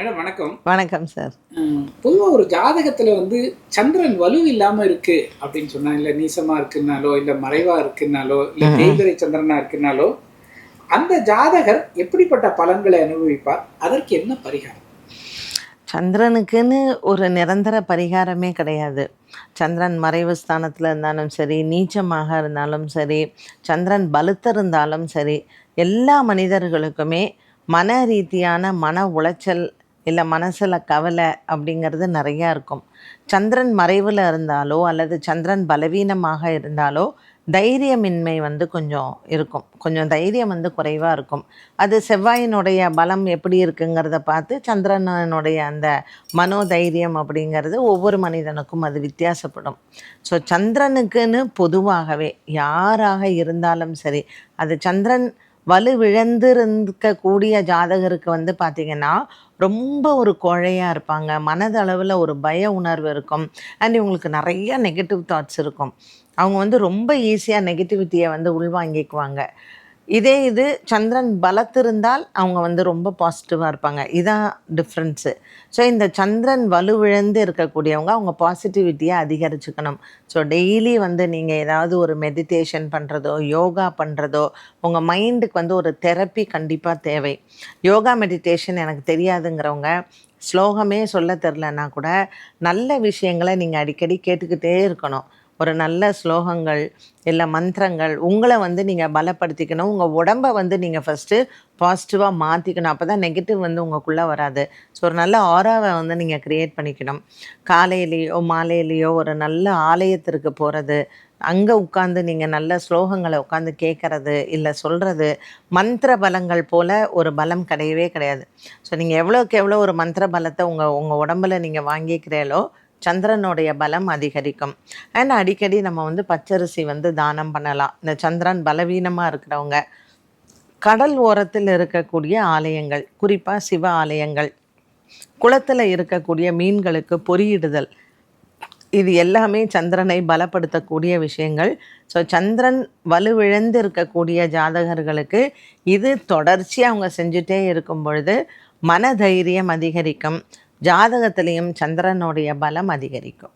Madam வணக்கம். வணக்கம் sir. பொதுவாக ஒரு ஜாதகத்துல வந்து சந்திரன் வலு இல்லாம இருக்கு அப்படின்னு சொன்னா இல்ல நீசமா இருக்குன்னாலோ இல்ல மறைவா இருக்குன்னாலோ இல்ல தேய்பிரை சந்திரனா இருக்குன்னாலோ அந்த ஜாதகர் எப்படிப்பட்ட பலன்களை அனுபவிப்பார்? அதற்கு என்ன பரிகாரம்? சந்திரனுக்குன்னு ஒரு நிரந்தர பரிகாரமே கிடையாது. சந்திரன் மறைவு ஸ்தானத்தில் இருந்தாலும் சரி நீச்சமாக இருந்தாலும் சரி சந்திரன் பலுத்திருந்தாலும் சரி எல்லா மனிதர்களுக்குமே மன ரீதியான மன உளைச்சல் இல்லை மனசில் கவலை அப்படிங்கிறது நிறையா இருக்கும். சந்திரன் மறைவில் இருந்தாலோ அல்லது சந்திரன் பலவீனமாக இருந்தாலோ தைரியமின்மை வந்து கொஞ்சம் இருக்கும். கொஞ்சம் தைரியம் வந்து குறைவாக இருக்கும். அது செவ்வாயினுடைய பலம் எப்படி இருக்குங்கிறத பார்த்து சந்திரனுடைய அந்த மனோதைரியம் அப்படிங்கிறது ஒவ்வொரு மனிதனுக்கும் அது வித்தியாசப்படும். ஸோ சந்திரனுக்குன்னு பொதுவாகவே யாராக இருந்தாலும் சரி அது சந்திரன் வலுவிழந்திருக்கக்கூடிய ஜாதகருக்கு வந்து பார்த்திங்கன்னா ரொம்ப ஒரு குழையாக இருப்பாங்க. மனதளவில் ஒரு பய உணர்வு இருக்கும். அண்ட் இவங்களுக்கு நிறைய நெகட்டிவ் தாட்ஸ் இருக்கும். அவங்க வந்து ரொம்ப ஈஸியாக நெகட்டிவிட்டியை வந்து உள்வாங்கிக்குவாங்க. இதே இது சந்திரன் பலத்திருந்தால் அவங்க வந்து ரொம்ப பாசிட்டிவாக இருப்பாங்க. இதான் டிஃப்ரென்ஸு ஸோ இந்த சந்திரன் வலுவிழந்து இருக்கக்கூடியவங்க அவங்க பாசிட்டிவிட்டியை அதிகரிச்சுக்கணும். ஸோ டெய்லி வந்து நீங்கள் ஏதாவது ஒரு மெடிடேஷன் பண்ணுறதோ யோகா பண்ணுறதோ உங்கள் மைண்டுக்கு வந்து ஒரு தெரப்பி கண்டிப்பாக தேவை. யோகா மெடிடேஷன் எனக்கு தெரியாதுங்கிறவங்க ஸ்லோகமே சொல்ல தெரிலனா கூட நல்ல விஷயங்களை நீங்கள் அடிக்கடி கேட்டுக்கிட்டே இருக்கணும். ஒரு நல்ல ஸ்லோகங்கள் இல்லை மந்திரங்கள் உங்களை வந்து நீங்கள் பலப்படுத்திக்கணும். உங்கள் உடம்பை வந்து நீங்கள் ஃபஸ்ட்டு பாசிட்டிவாக மாற்றிக்கணும் அப்போ தான் நெகட்டிவ் வந்து உங்களுக்குள்ளே வராது. ஸோ ஒரு நல்ல ஆராவை வந்து நீங்கள் க்ரியேட் பண்ணிக்கணும். காலையிலேயோ மாலையிலேயோ ஒரு நல்ல ஆலயத்திற்கு போகிறது அங்கே உட்காந்து நீங்கள் நல்ல ஸ்லோகங்களை உட்காந்து கேட்குறது இல்லை சொல்கிறது மந்திர பலங்கள் போல் ஒரு பலம் கிடையவே கிடையாது. ஸோ நீங்கள் எவ்வளோக்கு எவ்வளோ ஒரு மந்திர பலத்தை உங்கள் உங்கள் உடம்பில் நீங்கள் வாங்கிக்கிறீங்களோ சந்திரனுடைய பலம் அதிகரிக்கும். அண்ட் அடிக்கடி நம்ம வந்து பச்சரிசி வந்து தானம் பண்ணலாம். இந்த சந்திரன் பலவீனமாக இருக்கிறவங்க. கடல் ஓரத்தில் இருக்கக்கூடிய ஆலயங்கள் குறிப்பாக சிவ ஆலயங்கள். குளத்தில் இருக்கக்கூடிய மீன்களுக்கு பொறியிடுதல். இது எல்லாமே சந்திரனை பலப்படுத்தக்கூடிய விஷயங்கள். ஸோ சந்திரன் வலுவிழந்து இருக்கக்கூடிய ஜாதகர்களுக்கு இது தொடர்ச்சியாக அவங்க செஞ்சுட்டே இருக்கும் பொழுது மனதைரியம் அதிகரிக்கும். ஜாதகத்திலையும் சந்திரனுடைய பலம் அதிகரிக்கும்.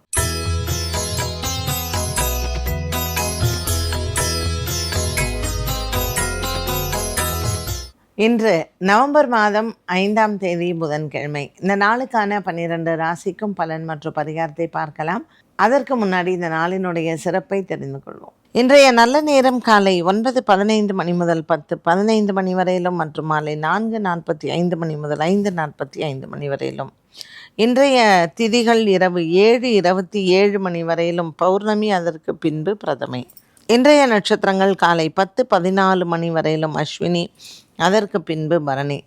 இன்று நவம்பர் மாதம் ஐந்தாம் தேதி புதன்கிழமை. இந்த நாளுக்கான பன்னிரண்டு ராசிக்கும் பலன் மற்றும் பரிகாரத்தை பார்க்கலாம். அதற்கு முன்னாடி இந்த நாளினுடைய சிறப்பை தெரிந்து கொள்வோம். இன்றைய நல்ல நேரம் காலை ஒன்பது பதினைந்து மணி முதல் பத்து பதினைந்து மணி வரையிலும் மற்றும் மாலை நான்கு நாற்பத்தி ஐந்து மணி முதல் ஐந்து நாற்பத்தி ஐந்து மணி வரையிலும். இன்றைய திதிகள் இரவு ஏழு இருபத்தி ஏழு மணி வரையிலும் பௌர்ணமி அதற்கு பின்பு பிரதமை. இன்றைய நட்சத்திரங்கள் காலை பத்து பதினாலு மணி வரையிலும் அஸ்வினி அதற்கு பின்பு பரணி.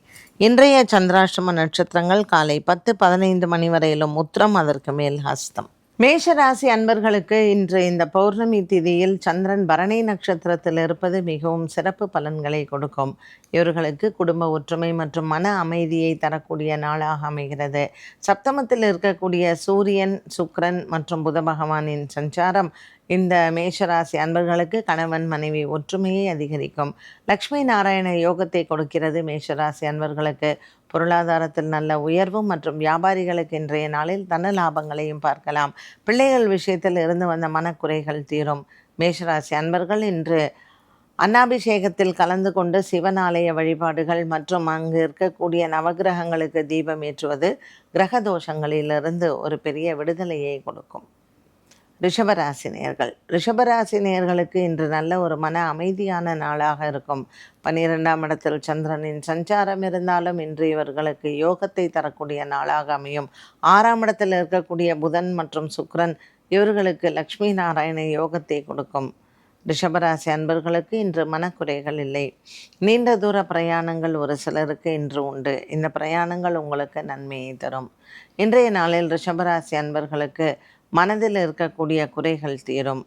இன்றைய சந்திராஷ்டம நட்சத்திரங்கள் காலை பத்து பதினைந்து மணி வரையிலும் உத்திரம் அதற்கு மேல் ஹஸ்தம் மேஷராசி அன்பர்களுக்கு இன்று இந்த பௌர்ணமி திதியில் சந்திரன் பரணி நட்சத்திரத்தில் இருப்பது மிகவும் சிறப்பு பலன்களை கொடுக்கும். இவர்களுக்கு குடும்ப ஒற்றுமை மற்றும் மன அமைதியை தரக்கூடிய நாளாக அமைகிறது. சப்தமத்தில் இருக்கக்கூடிய சூரியன் சுக்ரன் மற்றும் புத பகவானின் சஞ்சாரம் இந்த மேஷராசி அன்பர்களுக்கு கணவன் மனைவி ஒற்றுமையை அதிகரிக்கும். லக்ஷ்மி நாராயண யோகத்தை கொடுக்கிறது மேஷராசி அன்பர்களுக்கு. பொருளாதாரத்தில் நல்ல உயர்வும் மற்றும் வியாபாரிகளுக்கு இன்றைய நாளில் தன லாபங்களையும் பார்க்கலாம். பிள்ளைகள் விஷயத்தில் இருந்து வந்த மனக்குறைகள் தீரும். மேஷராசி அன்பர்கள் இன்று அன்னாபிஷேகத்தில் கலந்து கொண்டு சிவன் ஆலய வழிபாடுகள் மற்றும் அங்கு இருக்கக்கூடிய நவகிரகங்களுக்கு தீபம் ஏற்றுவது கிரக தோஷங்களிலிருந்து ஒரு பெரிய விடுதலையை கொடுக்கும். ரிஷபராசினியர்கள் ரிஷபராசினியர்களுக்கு இன்று நல்ல ஒரு மன அமைதியான நாளாக இருக்கும். பன்னிரெண்டாம் இடத்தில் சந்திரனின் சஞ்சாரம் இருந்தாலும் இன்று இவர்களுக்கு யோகத்தை தரக்கூடிய நாளாக அமையும். ஆறாம் இடத்தில் இருக்கக்கூடிய புதன் மற்றும் சுக்ரன் இவர்களுக்கு லக்ஷ்மி நாராயண யோகத்தை கொடுக்கும். ரிஷபராசி அன்பர்களுக்கு இன்று மனக்குறைகள் இல்லை. நீண்ட தூர பிரயாணங்கள் ஒரு சிலருக்கு இன்று உண்டு. இந்த பிரயாணங்கள் உங்களுக்கு நன்மையை தரும். இன்றைய நாளில் ரிஷபராசி அன்பர்களுக்கு மனதில் இருக்கக்கூடிய குறைகள் தீரும்.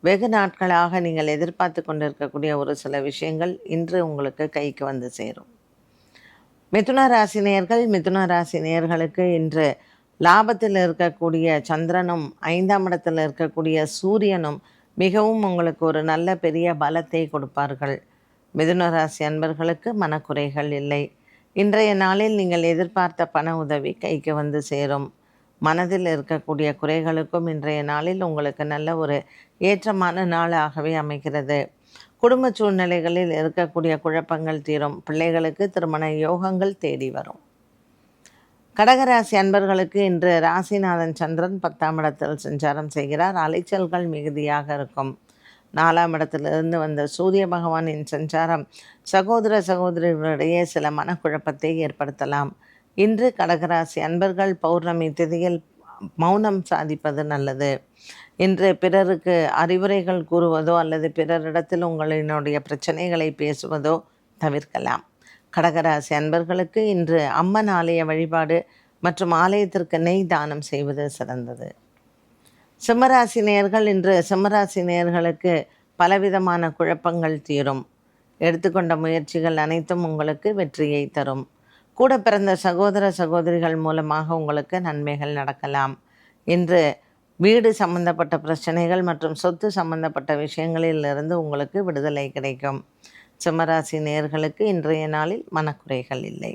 வெகு நாட்களாக நீங்கள் எதிர்பார்த்து கொண்டிருக்கக்கூடிய ஒரு சில விஷயங்கள் இன்று உங்களுக்கு கைக்கு வந்து சேரும். மிதுன ராசி நேர்கள் மிதுன ராசி நேர்களுக்கு இன்று லாபத்தில் இருக்கக்கூடிய சந்திரனும் ஐந்தாம் இடத்தில் இருக்கக்கூடிய சூரியனும் மிகவும் உங்களுக்கு ஒரு நல்ல பெரிய பலத்தை கொடுப்பார்கள். மிதுன ராசி அன்பர்களுக்கு மனக்குறைகள் இல்லை. இன்றைய நாளில் நீங்கள் எதிர்பார்த்த பண உதவி கைக்கு வந்து சேரும். மனதில் இருக்கக்கூடிய குறைகளுக்கும் இன்றைய நாளில் உங்களுக்கு நல்ல ஒரு ஏற்றமான நாளாகவே அமைகிறது. குடும்ப சூழ்நிலைகளில் இருக்கக்கூடிய குழப்பங்கள் தீரும். பிள்ளைகளுக்கு திருமண யோகங்கள் தேடி வரும். கடகராசி அன்பர்களுக்கு இன்று ராசிநாதன் சந்திரன் பத்தாம் இடத்தில் சஞ்சாரம் செய்கிறார். அலைச்சல்கள் மிகுதியாக இருக்கும். நாலாம் இடத்திலிருந்து வந்த சூரிய பகவானின் சஞ்சாரம் சகோதர சகோதரிகளிடையே சில மனக்குழப்பத்தை ஏற்படுத்தலாம். இன்று கடகராசி அன்பர்கள் பௌர்ணமி திதியில் மௌனம் சாதிப்பது நல்லது. இன்று பிறருக்கு அறிவுரைகள் கூறுவதோ அல்லது பிறரிடத்தில் உங்களினுடைய பிரச்சனைகளை பேசுவதோ தவிர்க்கலாம். கடகராசி அன்பர்களுக்கு இன்று அம்மன் ஆலய வழிபாடு மற்றும் ஆலயத்திற்கு நெய் தானம் செய்வது சிறந்தது. சிம்மராசி நேயர்கள் இன்று சிம்மராசி நேயர்களுக்கு பலவிதமான குழப்பங்கள் தீரும். எடுத்துக்கொண்ட முயற்சிகள் அனைத்தும் உங்களுக்கு வெற்றியை தரும். கூட பிறந்த சகோதர சகோதரிகள் மூலமாக உங்களுக்கு நன்மைகள் நடக்கலாம். இன்று வீடு சம்பந்தப்பட்ட பிரச்சனைகள் மற்றும் சொத்து சம்பந்தப்பட்ட விஷயங்களிலிருந்து உங்களுக்கு விடுதலை கிடைக்கும். சிம்மராசி நேர்களுக்கு இன்றைய நாளில் மனக்குறைகள் இல்லை.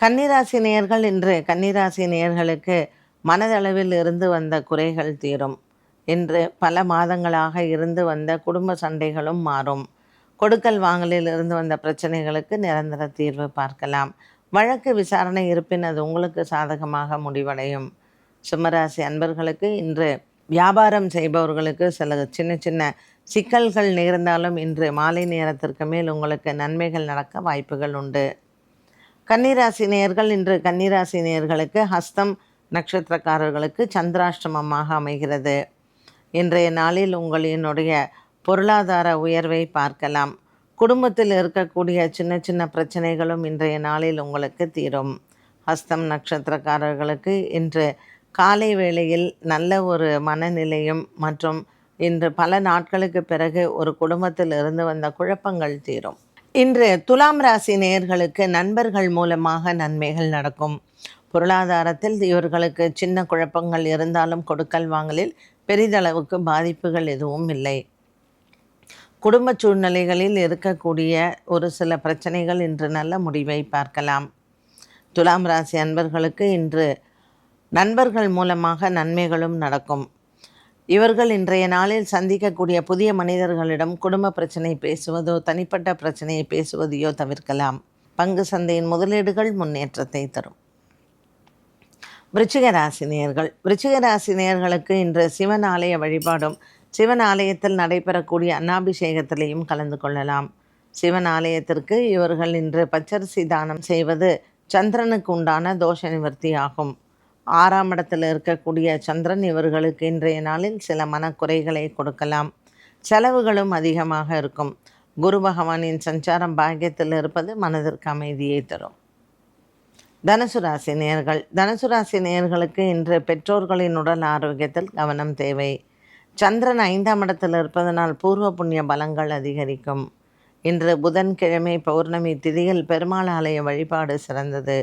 கன்னிராசி நேயர்கள் இன்று கன்னிராசி நேயர்களுக்கு மனதளவில் இருந்து வந்த குறைகள் தீரும். இன்று பல மாதங்களாக இருந்து வந்த குடும்ப சண்டைகளும் மாறும். கொடுக்கல் வாங்கலில் இருந்து வந்த பிரச்சனைகளுக்கு நிரந்தர தீர்வு பார்க்கலாம். வழக்கு விசாரணை இருப்பின் அது உங்களுக்கு சாதகமாக முடிவடையும். சிம்மராசி அன்பர்களுக்கு இன்று வியாபாரம் செய்பவர்களுக்கு சில சின்ன சின்ன சிக்கல்கள் நேர்ந்தாலும் இன்று மாலை நேரத்திற்கு மேல் உங்களுக்கு நன்மைகள் நடக்க வாய்ப்புகள் உண்டு. கன்னிராசி நேயர்கள் இன்று கன்னிராசி நேயர்களுக்கு ஹஸ்தம் நட்சத்திரக்காரர்களுக்கு சந்திராஷ்டமமாக அமைகிறது. இன்றைய நாளில் உங்களினுடைய பொருளாதார உயர்வை பார்க்கலாம். குடும்பத்தில் இருக்கக்கூடிய சின்ன சின்ன பிரச்சனைகளும் இன்றைய நாளில் உங்களுக்கு தீரும். ஹஸ்தம் நட்சத்திரக்காரர்களுக்கு இன்று காலை வேளையில் நல்ல ஒரு மனநிலையும் மற்றும் இன்று பல நாட்களுக்கு பிறகு ஒரு குடும்பத்தில் இருந்து வந்த குழப்பங்கள் தீரும். இன்று துலாம் ராசி நேயர்களுக்கு நண்பர்கள் மூலமாக நன்மைகள் நடக்கும். பொருளாதாரத்தில் இவர்களுக்கு சின்ன குழப்பங்கள் இருந்தாலும் கொடுக்கல் வாங்கலில் பெரிதளவுக்கு பாதிப்புகள் எதுவும் இல்லை. குடும்ப சூழ்நிலைகளில் இருக்கக்கூடிய ஒரு சில பிரச்சனைகள் இன்று நல்ல முடிவை பார்க்கலாம். துலாம் ராசி அன்பர்களுக்கு இன்று நண்பர்கள் மூலமாக நன்மைகளும் நடக்கும். இவர்கள் இன்றைய நாளில் சந்திக்கக்கூடிய புதிய மனிதர்களிடம் குடும்ப பிரச்சனை பேசுவதோ தனிப்பட்ட பிரச்சனையை பேசுவதையோ தவிர்க்கலாம். பங்கு சந்தையின் முதலீடுகள் முன்னேற்றத்தை தரும். விருச்சிக ராசினியர்கள் விருச்சிக ராசினியர்களுக்கு இன்று சிவன் ஆலய வழிபாடும் சிவன் ஆலயத்தில் நடைபெறக்கூடிய அன்னாபிஷேகத்திலையும் கலந்து கொள்ளலாம். சிவன் ஆலயத்திற்கு இவர்கள் இன்று பச்சரிசி தானம் செய்வது சந்திரனுக்கு உண்டான தோஷ நிவர்த்தி ஆகும் ஆறாம் இடத்தில் இருக்கக்கூடிய சந்திரன் இவர்களுக்கு இன்றைய நாளில் சில மனக்குறைகளை கொடுக்கலாம். செலவுகளும் அதிகமாக இருக்கும். குரு பகவானின் சஞ்சாரம் பாக்கியத்தில் இருப்பது மனதிற்கு அமைதியை தரும். தனுசு ராசி நேயர்கள். தனுசு ராசி நேயர்களுக்கு இன்று பெற்றோர்களின் உடல் ஆரோக்கியத்தில் கவனம் தேவை. சந்திரன் ஐந்தாம் இடத்தில் இருப்பதனால் பூர்வ புண்ணிய பலங்கள் அதிகரிக்கும். இன்று புதன்கிழமை பௌர்ணமி திதியில் பெருமாள் ஆலய வழிபாடு சிறந்தது.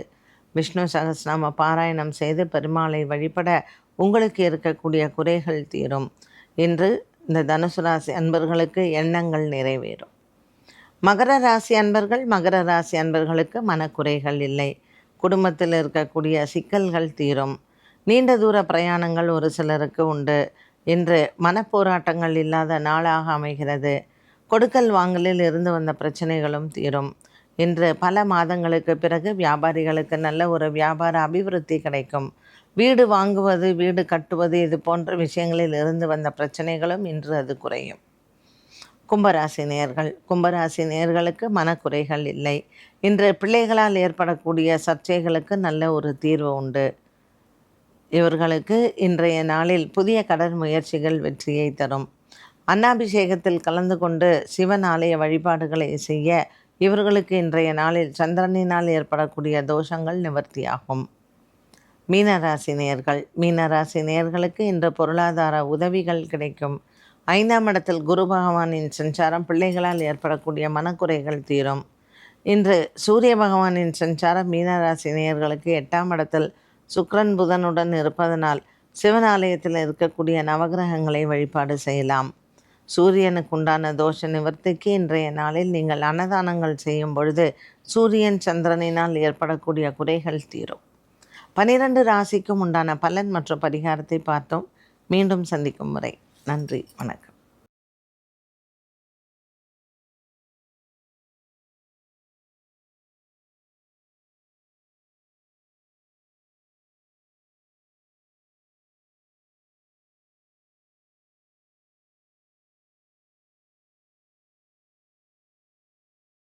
விஷ்ணு சகஸ்நாம பாராயணம் செய்து பெருமாளை வழிபட உங்களுக்கு இருக்கக்கூடிய குறைகள் தீரும். இன்று இந்த தனுசு ராசி அன்பர்களுக்கு எண்ணங்கள் நிறைவேறும். மகர ராசி அன்பர்கள் மகர ராசி அன்பர்களுக்கு மனக்குறைகள் இல்லை. குடும்பத்தில் இருக்கக்கூடிய சிக்கல்கள் தீரும். நீண்ட தூர பிரயாணங்கள் ஒரு சிலருக்கு உண்டு. இன்று மனப்போராட்டங்கள் இல்லாத நாளாக அமைகிறது. கொடுக்கல் வாங்கலில் இருந்து வந்த பிரச்சனைகளும் தீரும். இன்று பல மாதங்களுக்கு பிறகு வியாபாரிகளுக்கு நல்ல ஒரு வியாபார அபிவிருத்தி கிடைக்கும். வீடு வாங்குவது வீடு கட்டுவது இது போன்ற விஷயங்களில் இருந்து வந்த பிரச்சனைகளும் இன்று அது குறையும். கும்பராசி நேர்கள் கும்பராசி நேயர்களுக்கு மனக்குறைகள் இல்லை. இன்று பிள்ளைகளால் ஏற்படக்கூடிய சர்ச்சைகளுக்கு நல்ல ஒரு தீர்வு உண்டு. இவர்களுக்கு இன்றைய நாளில் புதிய கடன் முயற்சிகள் வெற்றியை தரும். அன்னாபிஷேகத்தில் கலந்து கொண்டு சிவன் ஆலய வழிபாடுகளை செய்ய இவர்களுக்கு இன்றைய நாளில் சந்திரனினால் ஏற்படக்கூடிய தோஷங்கள் நிவர்த்தியாகும். மீனராசி நேயர்கள் மீனராசி நேயர்களுக்கு இன்று பொருளாதார உதவிகள் கிடைக்கும். ஐந்தாம் இடத்தில் குரு பகவானின் சஞ்சாரம் பிள்ளைகளால் ஏற்படக்கூடிய மனக்குறைகள் தீரும். இன்று சூரிய பகவானின் சஞ்சாரம் மீனராசி நேயர்களுக்கு எட்டாம் இடத்தில் சுக்ரன் புதனுடன் இருப்பதனால் சிவன் ஆலயத்தில் இருக்கக்கூடிய நவகிரகங்களை வழிபாடு செய்யலாம். சூரியனுக்கு உண்டான தோஷ நிவர்த்திக்கு இன்றைய நாளில் நீங்கள் அன்னதானங்கள் செய்யும் பொழுது சூரியன் சந்திரனினால் ஏற்படக்கூடிய குறைகள் தீரும். பனிரெண்டு ராசிக்கும் உண்டான பலன் மற்றும் பரிகாரத்தை பார்த்தோம். மீண்டும் சந்திக்கும் முறை நன்றி வணக்கம்.